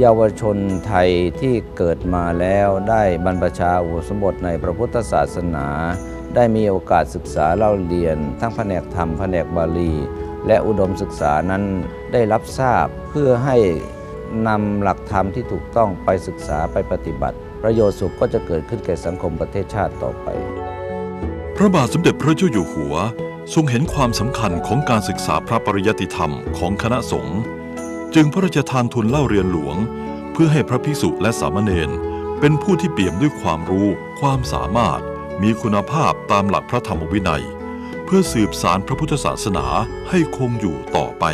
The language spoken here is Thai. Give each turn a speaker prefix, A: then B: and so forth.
A: เยาวชนไทยที่เกิดมาแล้วได้บรรพชาอุปสมบทในพระพุทธศาสนา ได้มีโอกาสศึกษาเล่าเรียน ทั้งแผนกธรรมแผนกบาลี และอุดมศึกษานั้นได้รับทราบเพื่อให้นำหลักธรรมที่ถูกต้องไปศึกษาไปปฏิบัติ ประโยชน์สุขก็จะเกิดขึ้นแก่สังคมประเทศชาติต่อไป
B: พระบาทสมเด็จพระเจ้าอยู่หัว ทรงเห็นความสำคัญของการศึกษาพระปริยติธรรมของคณะสงฆ์ จึงพระราชทานทุนเล่าเรียนหลวง เพื่อให้พระภิกษุและสามเณรเป็นผู้ที่เปี่ยมด้วยความรู้ ความสามารถ มีคุณภาพตามหลักพระธรรมวินัย เพื่อสืบสารพระพุทธศาสนาให้คงอยู่ต่อไป